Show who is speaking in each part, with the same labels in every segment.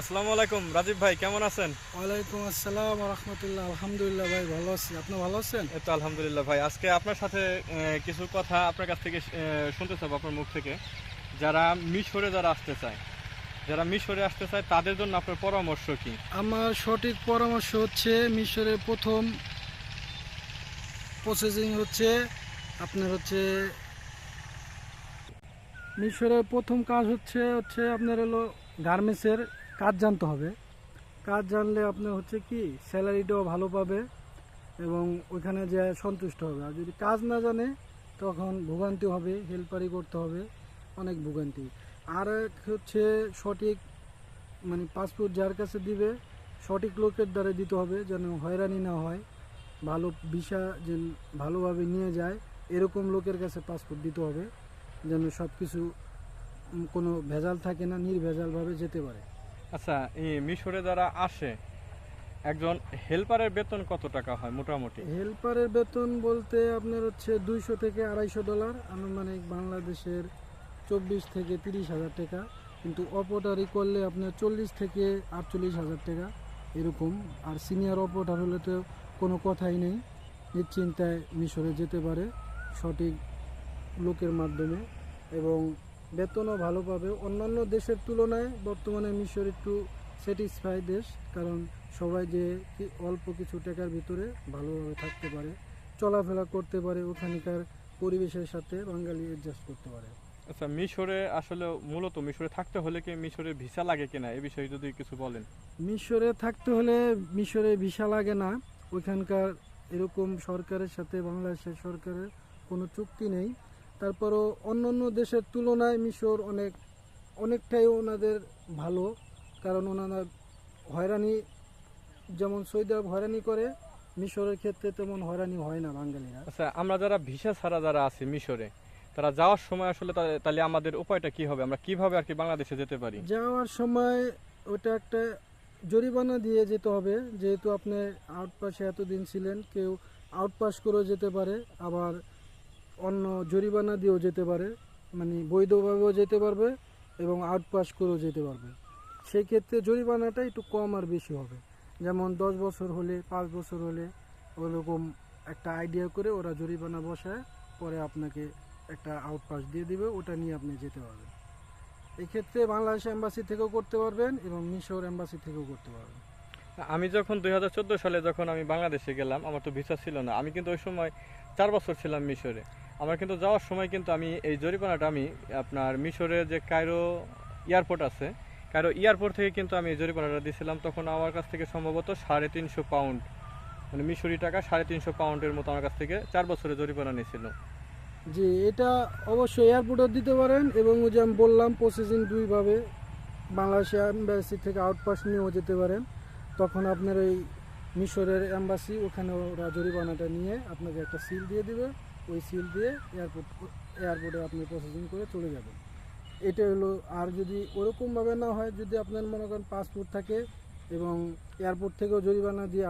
Speaker 1: আসসালামু আলাইকুম রাজীব ভাই কেমন আছেন?
Speaker 2: ওয়ালাইকুম আসসালাম রহমতুল্লাহ আলহামদুলিল্লাহ ভাই ভালো আছি। আপনি ভালো আছেন?
Speaker 1: এই তো আলহামদুলিল্লাহ ভাই আজকে আপনার সাথে কিছু কথা আপনার কাছ থেকে শুনতে চাবো আপনার মুখ থেকে। যারা মিশরে যারা আসতে চায় যারা মিশরে আসতে চায় তাদের জন্য আপনার পরামর্শ কি?
Speaker 2: আমার সঠিক পরামর্শ হচ্ছে মিশরের প্রথম প্রসেসিং হচ্ছে আপনার হচ্ছে মিশরের প্রথম কাজ হচ্ছে হচ্ছে আপনার হলো গার্মেন্টসের কাজ জানতে হবে। কাজ জানলে আপনার হচ্ছে কি স্যালারিটাও ভালো পাবে এবং ওইখানে যে সন্তুষ্ট হবে। আর যদি কাজ না জানে, তখন ভোগান্তি হবে, হেল্পারি করতে হবে, অনেক ভোগান্তি। আর এক হচ্ছে সঠিক মানে পাসপোর্ট যার কাছে দিবে, সঠিক লোকের দ্বারা দিতে হবে যেন হয়রানি না হয়, ভালো ভিসা যেন ভালোভাবে নিয়ে যায়, এরকম লোকের কাছে পাসপোর্ট দিতে হবে যেন সব কিছু কোনো ভেজাল থাকে না, নির্ভেজালভাবে যেতে পারে।
Speaker 1: আচ্ছা এই মিশরে যারা আসে, একজন হেল্পারের বেতন কত টাকা হয় মোটামুটি?
Speaker 2: হেল্পারের বেতন বলতে আপনার হচ্ছে দুইশো থেকে আড়াইশো ডলার, আনুমানিক বাংলাদেশের চব্বিশ থেকে তিরিশ হাজার টাকা, কিন্তু অপোটারি করলে আপনার চল্লিশ থেকে আটচল্লিশ হাজার টাকা, এরকম। আর সিনিয়র অপোটার হলে তো কোনো কথাই নেই, নিশ্চিন্তায় মিশরে যেতে পারে সঠিক লোকের মাধ্যমে এবং বেতনও ভালো পাবে। অন্যান্য দেশের তুলনায় বর্তমানে মিশর একটু স্যাটিসফাই দেশ কারণ সবাই যে অল্প কিছু টাকার ভিতরে ভালোভাবে থাকতে পারে চলাফেরা করতে পারে ওখানকার পরিবেশের সাথে বাঙালি অ্যাডজাস্ট করতে পারে।
Speaker 1: আচ্ছা মিশরে আসলে মূলত মিশরে থাকতে হলে কি মিশরে ভিসা লাগে কিনা? এই বিষয়ে যদি কিছু বলেন।
Speaker 2: মিশরে থাকতে হলে মিশরে ভিসা লাগে না। ওইখানকার এরকম সরকারের সাথে বাংলাদেশের সরকারের কোনো চুক্তি নেই। তারপরও অন্য অন্য দেশের তুলনায় মিশর অনেক অনেকটাই ওনাদের ভালো কারণ ওনারা হয়রানি যেমন সৌদি আরব হয়রানি করে মিশরের ক্ষেত্রে তেমন হয়রানি হয় না বাঙালিরা।
Speaker 1: আচ্ছা আমরা যারা ভিসা ছাড়া যারা আছি মিশরে তারা যাওয়ার সময় আসলে তাহলে আমাদের উপায়টা কি হবে? আমরা কীভাবে আর কি বাংলাদেশে যেতে পারি?
Speaker 2: যাওয়ার সময় ওটা একটা জরিমানা দিয়ে যেতে হবে যেহেতু আপনি আউটপাসে এতদিন ছিলেন কেউ আউটপাস করেও যেতে পারে আবার অন্য জরিমানা দিয়েও যেতে পারে মানে বৈধভাবেও যেতে পারবে এবং আউটপাস করেও যেতে পারবে। সেই ক্ষেত্রে জরিমানাটা একটু কম আর বেশি হবে। যেমন দশ বছর হলে, পাঁচ বছর হলে ওরকম একটা আইডিয়া করে ওরা জরিমানা বসায়, পরে আপনাকে একটা আউটপাস দিয়ে দিবে, ওটা নিয়ে আপনি যেতে পারবেন। এক্ষেত্রে বাংলাদেশ এম্বাসি থেকেও করতে পারবেন এবং মিশর এম্বাসি থেকেও করতে পারবেন।
Speaker 1: আমি যখন দুই হাজার চোদ্দ সালে যখন আমি বাংলাদেশে গেলাম, আমার তো ভিসা ছিল না। আমি কিন্তু ওই সময় চার বছর ছিলাম মিশরে। আমার কিন্তু যাওয়ার সময় কিন্তু আমি এই জরিমানাটা আমি আপনার মিশরে যে কায়রো এয়ারপোর্ট আছে, কায়রো এয়ারপোর্ট থেকে কিন্তু আমি এই জরিমানাটা দিয়েছিলাম তখন আমার কাছ থেকে সম্ভবত সাড়ে তিনশো পাউন্ড মানে মিশরি টাকা সাড়ে তিনশো পাউন্ডের মতো আমার কাছ থেকে চার বছরের জরিমানা নিয়েছিল
Speaker 2: জি, এটা অবশ্যই এয়ারপোর্টও দিতে পারেন এবং ওই যে আমি বললাম প্রসেসিং দুইভাবে বাংলাদেশ এম্বাসি থেকে আউটপাস নিয়েও যেতে পারেন। তখন আপনার ওই মিশরের এম্বাসি ওখানে ওরা জরিমানাটা নিয়ে আপনাকে একটা সিল দিয়ে দিবে। ওই সিল দিয়ে এয়ারপোর্ট এয়ারপোর্টে আপনি প্রসেসিং করে চলে যাবেন। এটা হলো আর যদি ওরকমভাবে না হয় যদি আপনার মনে করেন পাসপোর্ট থাকে এবং এয়ারপোর্ট থেকেও জরিমানা দিয়ে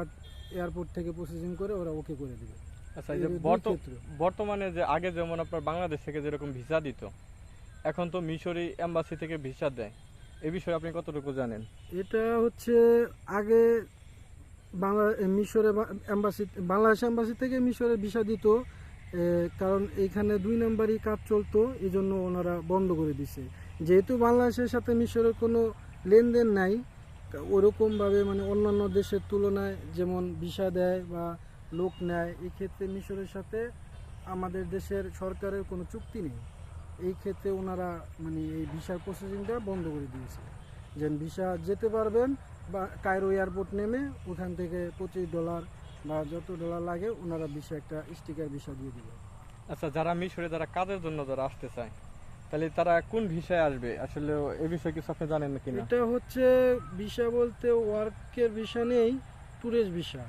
Speaker 2: এয়ারপোর্ট থেকে প্রসেসিং করে ওরা ওকে করে দেবে।
Speaker 1: আচ্ছা যে। বর্তমানে যে আগে যেমন আপনার বাংলাদেশ থেকে যেরকম ভিসা দিত এখন তো মিশরি এম্বাসি থেকে ভিসা দেয়। এই বিষয়ে আপনি কতটুকু জানেন?
Speaker 2: এটা হচ্ছে আগে বাংলা এ, মিশরে এম্বাসি বাংলাদেশ এম্বাসি থেকে মিশরে ভিসা দিত কারণ এখানে দুই নম্বরই কাজ চলতো এই জন্য ওনারা বন্ধ করে দিছে। যেহেতু বাংলাদেশের সাথে মিশরের কোনো লেনদেন নাই ওরকমভাবে মানে অন্যান্য দেশের তুলনায় যেমন ভিসা দেয় বা লোক নেয় এক্ষেত্রে মিশরের সাথে আমাদের দেশের সরকারের কোনো চুক্তি নেই। এই ক্ষেত্রে ওনারা মানে এই ভিসার প্রসেসিংটা বন্ধ করে দিয়েছে। যেন ভিসা যেতে পারবেন বা কায়রো এয়ারপোর্ট নেমে ওখান থেকে পঁচিশ ডলার বা যত ডলার লাগে ওনারা ভিসা একটা স্টিকার ভিসা দিয়ে দিবে।
Speaker 1: আচ্ছা যারা মিশরে যারা কাজের জন্য যারা আসতে চায় তাহলে তারা কোন ভিসায় আসবে? আসলে এই বিষয়ে কিছু আপনি জানেন কিনা
Speaker 2: এটা হচ্ছে ভিসা বলতে ওয়ার্কের ভিসা নেই ট্যুরিস্ট ভিসা।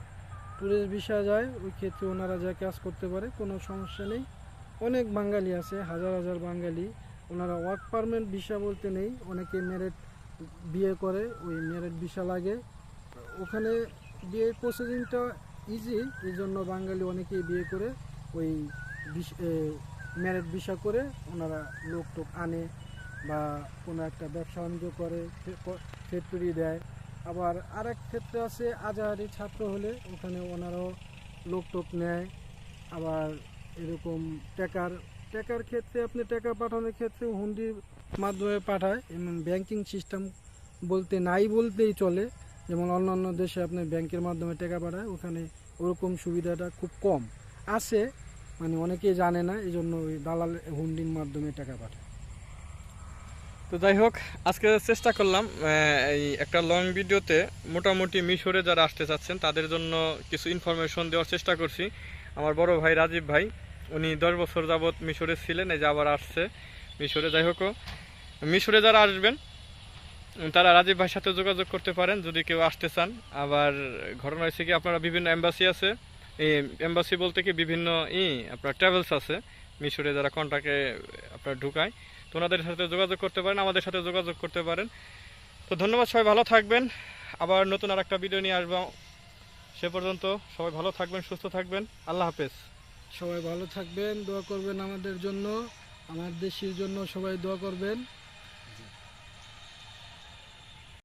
Speaker 2: ট্যুরিস্ট ভিসা যায় ওই ক্ষেত্রে ওনারা যা কাজ করতে পারে কোনো সমস্যা নেই। অনেক বাঙালি আছে, হাজার হাজার বাঙালি। ওনারা ওয়ার্ক পারমেন্ট ভিসা বলতে নেই, অনেকে মেরিট বিয়ে করে, ওই মেরিট ভিসা লাগে। ওখানে বিয়ের প্রসেসিংটা ইজি এই জন্য বাঙালি অনেকেই বিয়ে করে, ওই মেরিট ভিসা করে ওনারা লোক টোক আনে বা কোনো একটা ব্যবসা বাণিজ্য করে ফ্যাক্টরি দেয়। আবার আরেক ক্ষেত্রে আছে আজাহারি ছাত্র হলে ওখানে ওনারাও লোক টোক নেয়। আবার এরকম টাকার টাকার ক্ষেত্রে আপনি টাকা পাঠানোর ক্ষেত্রে হুন্ডির মাধ্যমে পাঠায়। ব্যাংকিং সিস্টেম বলতে নাই বলতেই চলে। যেমন অন্যান্য দেশে আপনি ব্যাংকের মাধ্যমে টাকা পাঠায়, ওখানে ওরকম সুবিধাটা খুব কম। আছে মানে অনেকেই জানে না এই জন্য ওই দালাল হুন্ডির মাধ্যমে টাকা পাঠায়।
Speaker 1: তো যাই হোক, আজকে চেষ্টা করলাম এই একটা লং ভিডিওতে মোটামুটি মিশরে যারা আসতে চাচ্ছেন, তাদের জন্য কিছু ইনফরমেশন দেওয়ার চেষ্টা করছি। আমার বড় ভাই রাজীব ভাই উনি দশ বছর যাবৎ মিশরে ছিলেন, এই যে আবার আসছে মিশরে। যাই হোক, মিশরে যারা আসবেন, তারা রাজীব ভাইয়ের সাথে যোগাযোগ করতে পারেন যদি কেউ আসতে চান। আবার ঘটনা হয়েছে কি, আপনারা বিভিন্ন এম্বাসি আছে। এই এম্বাসি বলতে কি বিভিন্ন ই, আপনার ট্রাভেলস আছে। মিশরে যারা কন্ট্রাক্টে আপনার ঢুকায়, তো ওনাদের সাথে যোগাযোগ করতে পারেন, আমাদের সাথে যোগাযোগ করতে পারেন। তো ধন্যবাদ, সবাই ভালো থাকবেন। আবার নতুন আর একটা ভিডিও নিয়ে আসব। সে পর্যন্ত সবাই ভালো থাকবেন, সুস্থ থাকবেন। আল্লাহ হাফেজ।
Speaker 2: সবাই ভালো থাকবেন দোয়া করবেন আমাদের জন্য আমার দেশের জন্য সবাই দোয়া করবেন।